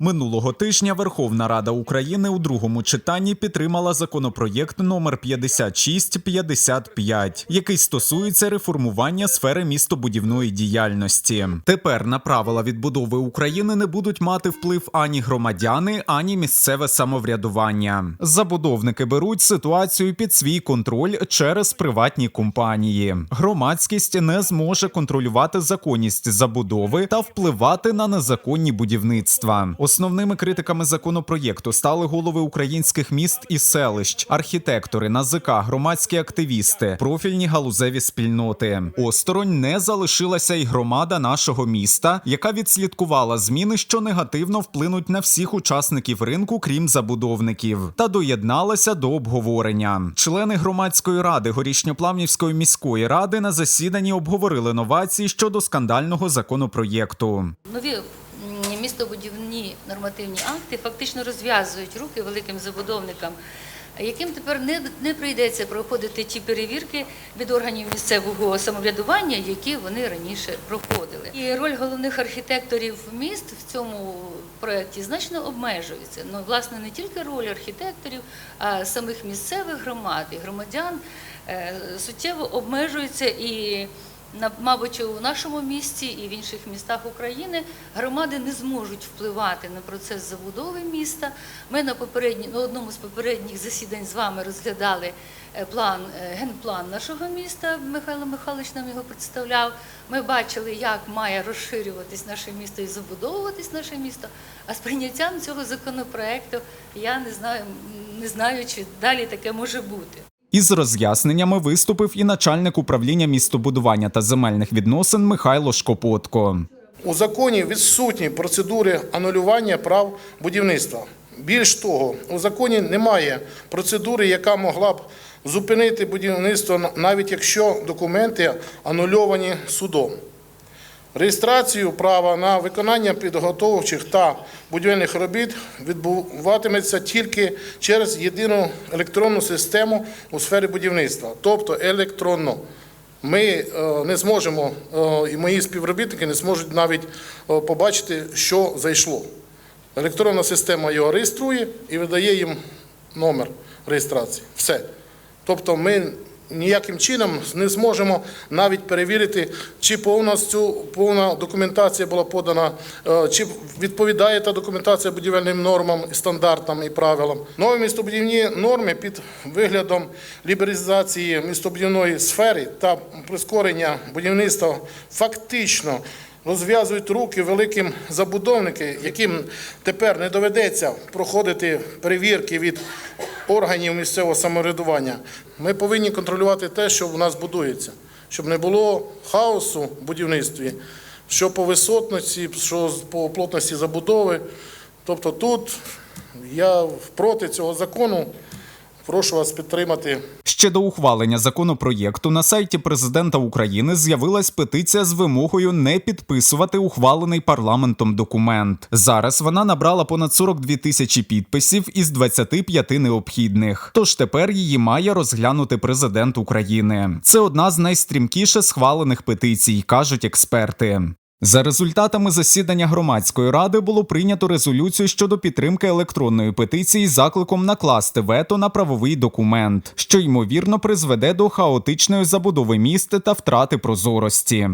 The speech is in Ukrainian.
Минулого тижня Верховна Рада України у другому читанні підтримала законопроєкт номер 5655, який стосується реформування сфери містобудівної діяльності. Тепер на правила відбудови України не будуть мати вплив ані громадяни, ані місцеве самоврядування. Забудовники беруть ситуацію під свій контроль через приватні компанії. Громадськість не зможе контролювати законність забудови та впливати на незаконні будівництва. Основними критиками законопроєкту стали голови українських міст і селищ, архітектори, НАЗК, громадські активісти, профільні галузеві спільноти. Осторонь не залишилася й громада нашого міста, яка відслідкувала зміни, що негативно вплинуть на всіх учасників ринку, крім забудовників, та доєдналася до обговорення. Члени громадської ради Горішньоплавнівської міської ради на засіданні обговорили новації щодо скандального законопроєкту. Нові м, містобудівні нормативні акти фактично розв'язують руки великим забудовникам, яким тепер не, не прийдеться проходити ті перевірки від органів місцевого самоврядування, які вони раніше проходили. І роль головних архітекторів міст в цьому проєкті значно обмежується. Ну, власне, не тільки роль архітекторів, а самих місцевих громад і громадян е, суттєво обмежується і. Мабуть, у нашому місті і в інших містах України громади не зможуть впливати на процес забудови міста. Ми на попередні на одному з попередніх засідань з вами розглядали е, план е, генплан нашого міста. Михайло Михайлович нам його представляв. Ми бачили, як має розширюватись наше місто і забудовуватись наше місто. А з прийняттям цього законопроекту я не знаю, не знаю, чи далі таке може бути. Із роз'ясненнями виступив і начальник управління містобудування та земельних відносин Михайло Шкопотко. У законі відсутні процедури анулювання прав будівництва. Більш того, у законі немає процедури, яка могла б зупинити будівництво, навіть якщо документи анульовані судом. Реєстрацію права на виконання підготовчих та будівельних робіт відбуватиметься тільки через єдину електронну систему у сфері будівництва, тобто електронно. Ми е, не зможемо, е, і мої співробітники не зможуть навіть е, побачити, що зайшло. Електронна система його реєструє і видає їм номер реєстрації. Все. Тобто ми ніяким чином не зможемо навіть перевірити, чи повністю повна документація була подана, е, чи відповідає та документація будівельним нормам, стандартам і правилам. Нові містобудівні норми під виглядом лібералізації містобудівної сфери та прискорення будівництва фактично розв'язують руки великим забудовникам, яким тепер не доведеться проходити перевірки від органів місцевого самоврядування. Ми повинні контролювати те, що в нас будується, щоб не було хаосу в будівництві, що по висотності, що по плотності забудови. Тобто тут я проти цього закону. Прошу вас підтримати Ще до ухвалення законопроєкту на сайті президента України з'явилась петиція з вимогою не підписувати ухвалений парламентом документ. Зараз вона набрала понад 42 тисячі підписів із 25 необхідних. Тож тепер її має розглянути президент України. Це одна з найстрімкіше схвалених петицій, кажуть експерти. За результатами засідання громадської ради було прийнято резолюцію щодо підтримки електронної петиції з закликом накласти вето на правовий документ, що ймовірно призведе до хаотичної забудови міста та втрати прозорості.